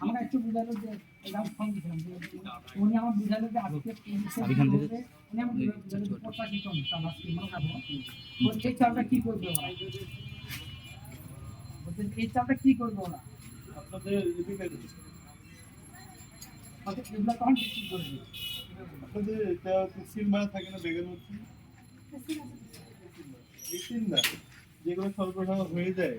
আমরা একটু বুঝালো যে এটা ফোন দিয়েছিলাম উনি আমার বুঝালো যে আজকে তিনশো থেকে- উনি আমার বুঝালো যে পঁচাশি টন আজকে আমরা খাব। বলছে, চালটা কি করবে ওরা? বলছে, এই চালটা কি করবে ওরা? আপনাদের এগুলো তখন বিক্রি করবে? আপনাদের সিল মারা থাকে না বেগের মধ্যে মেশিন না যেগুলো সরবরাহ হয়ে যায়।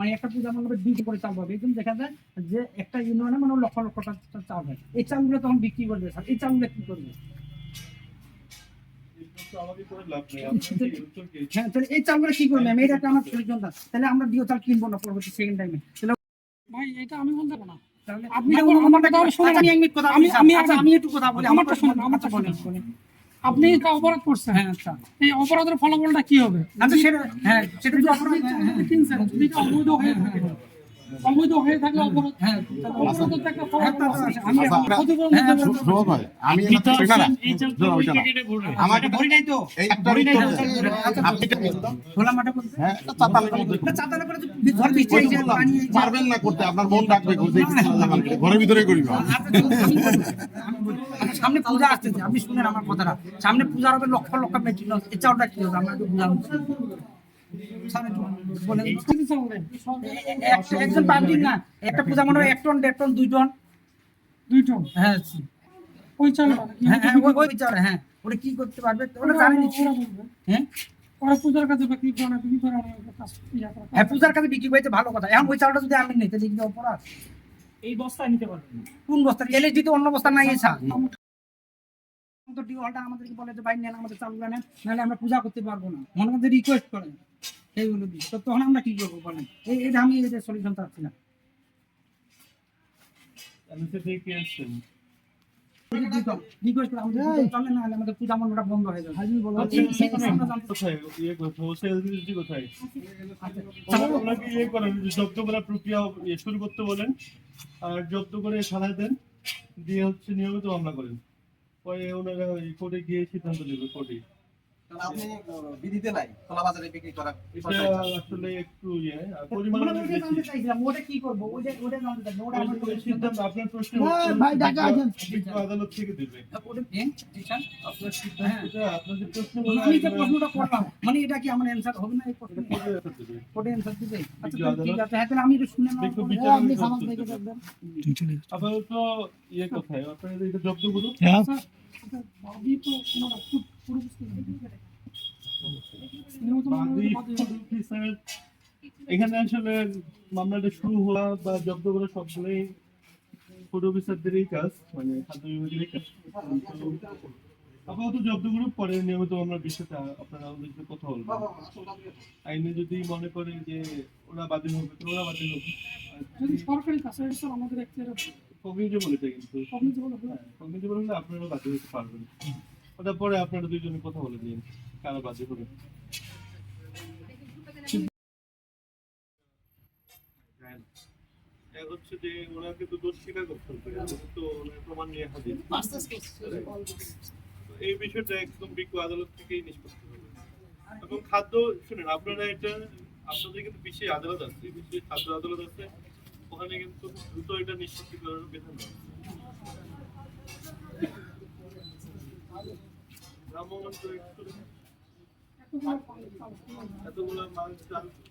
মানে একটা পূজা মণ্ডপে দুইটা করে চাল পাবে। এরকম দেখা যায় যে একটা ইউনিয়নে মানে লক্ষ লক্ষ টাকা চাল হয় এই চালগুলো তখন বিক্রি করবে স্যার। এই চালগুলো কি করবে? করে হ্যাঁ তাহলে এই চালগুলো কি করবে? আমি এটা একটা আমার তাহলে আমরা দিয়ে চাল কিনবো না পরবর্তী সেকেন্ড টাইমে তাহলে ভাই এটা আমি বলতে পারব না। আপনি আপনি আমারটা কথা আমি আমি আমি- বলি আমি আচ্ছা, একটু কথা বলি। আমারটা শুনুন, আমারটা বলেন শুনুন। আপনি এটা অপরাধ করছেন। হ্যাঁ আচ্ছা। এই অপরাধের ফলাফলটা কি হবে? আচ্ছা সেটা হ্যাঁ সেটা যদি অপরাধ হ্যাঁ, হ্যাঁ, যদি অবৈধ হয়ে থাকে। অবৈধ হয়ে থাকলে অপরাধ হ্যাঁ। আমি আচ্ছা, হ্যাঁ। ধরো নাই তো। আচ্ছা, হ্যাঁ, না, করে পারবেন করতে আপনার মন ডাকবে করতে ঘরের ভিতরে করিবা। আচ্ছা। আচ্ছা, সামনে পূজা আসতেছে আপনি শুনেন আমার কথাটা। সামনে পূজার হবে লক্ষ লক্ষ মেট্রিক এই চাউলটা কি হবে? আমরা একটু বুঝাবো সামনে একটু বলেন। কি চলবে? এক- একজন পাবলিক না। একটা পূজা মনে এক টন দেড় টন দুই টন। দুই টন? হ্যাঁ। ওই চাল হ্যাঁ হ্যাঁ ওই- ওই হ্যাঁ। ওটা কি করতে পারবে? ওটা জানেনি হ্যাঁ? ওরা পূজার কাছে বিক্রি করে না বিক্রি করে না ওরা কাজ করে। হ্যাঁ পূজার কাছে বিক্রি করতে ভালো কথা। এখন ওই চাউলটা যদি আমি তাহলে অপরাধ। এই বস্তায় নিতে পারবেন কোন বস্তা এলএসডি তো অন্য বস্তা নাই এই চাল তো ডিওলটা আমাদেরকে বলে যে ভাই নেন আমাদের চালগুলো নেন নাহলে আমরা পূজা করতে পারব না। মনে মধ্যে রিকোয়েস্ট করেন এইগুলো দিয়ে তো তখন আমরা কি করব বলেন? এই এটা আমি এই সলিউশন চাচ্ছি না আমি তো দেখে আসছেন রিকোয়েস্ট করে আমাদের পূজা চলে না আমাদের বন্ধ হয়ে যাবে। হাজির বলো। আচ্ছা, ইয়ে আচ্ছা, ইয়ে জব্দ করার প্রক্রিয়া ইয়ে শুরু করতে বলেন আর জব্দ করে থানায় দেন দিয়ে হচ্ছে নিয়মিত মামলা করেন পরে ওনারা ওই কোর্টে গিয়ে সিদ্ধান্ত নেবে কোর্টে আপনি বিধিতে নাই খোলা বাজারে বিক্রি করা এটা আসলে একটু ইয়ে পরিমাণ ওটা অনেক ওটা বেশি জানতে চাইছিলাম, ওটা কি করব? ওটা- ওটা জানতে চাই, ওটা আমার ওই- ওই সিদ্ধান্ত আপনার প্রশ্ন হ্যাঁ, ভাই, ঢাকা আসেন। আদালত থেকে দেবে ওটা- হ্যাঁ, ঠিক আপনার সিদ্ধান্তটা আপনার যে প্রশ্ন আমি যে প্রশ্নটা করলাম, মানে এটা কি আমার অ্যান্সার হবে না এই প্রশ্নের? দেবে কোর্টে দিবে? আচ্ছা, ঠিক আছে। হ্যাঁ, তাহলে আমি এটা শুনে হ্যাঁ, আপনি আদালত থেকে দেখবেন। আপাতত ইয়ে কোথায় আপনার এটা জব্দ করুন আচ্ছা, আচ্ছা, তো এখানে আসলে মামলাটা শুরু হওয়া বা জব্দ করা সবগুলোই ফুড অফিসারদেরই কাজ মানে খাদ্য বিভাগেরই কাজ। আপাতত জব্দ গ্রুপ পরে নিয়মিত আমরা বিষয়টা আপনারা সাথে কথা বলবেন আইনে যদি মনে করে যে ওরা বাতিল হবে তো ওরা বাতিল হবে। যদি সরকারি কাছে স্যার আমাদের একটা কমিউনিটেবল এটা কিন্তু। কমিউনিটি হ্যাঁ হলে আপনারা বাতিল হতে পারবেন। ওটা পরে আপনারা দুইজনে কথা বলে দিন কারা বাজে হবে এক হচ্ছে যে ওনাকে তো এই বিষয়টা একদম আদালত থেকেই নিষ্পত্তি এবং খাদ্য, শুনেন, আপনারা এটা, আপনাদের কিন্তু বিশেষ আদালত আছে খাদ্য আদালত আছে। ওখানে কিন্তু দ্রুত এটা নিষ্পত্তি করার বিধান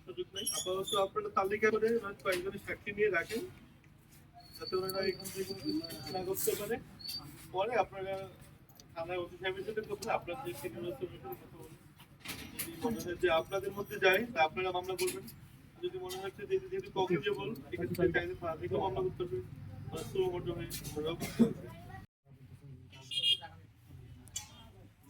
সুযোগ নেই। আপাতত আপনারা করে নিয়ে রাখেন। করতে পারে। পরে আপনারা সাথে কথা বলে যে সিনিয়র সাথে কথা বলুন। যদি মনে হয় যে আপনাদের মধ্যে যায়, তা আপনারা মামলা করবেন। যদি মনে হচ্ছে যে যেহেতু কগনিজেবল থানা থেকে মামলা করতে হবে হয়ে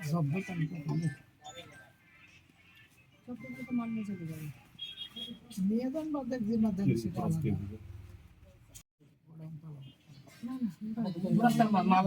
করলে সবগুলো তো মান্য চলে যাবে নিয়ে যান বা দেখবেন না দেন সেটা না না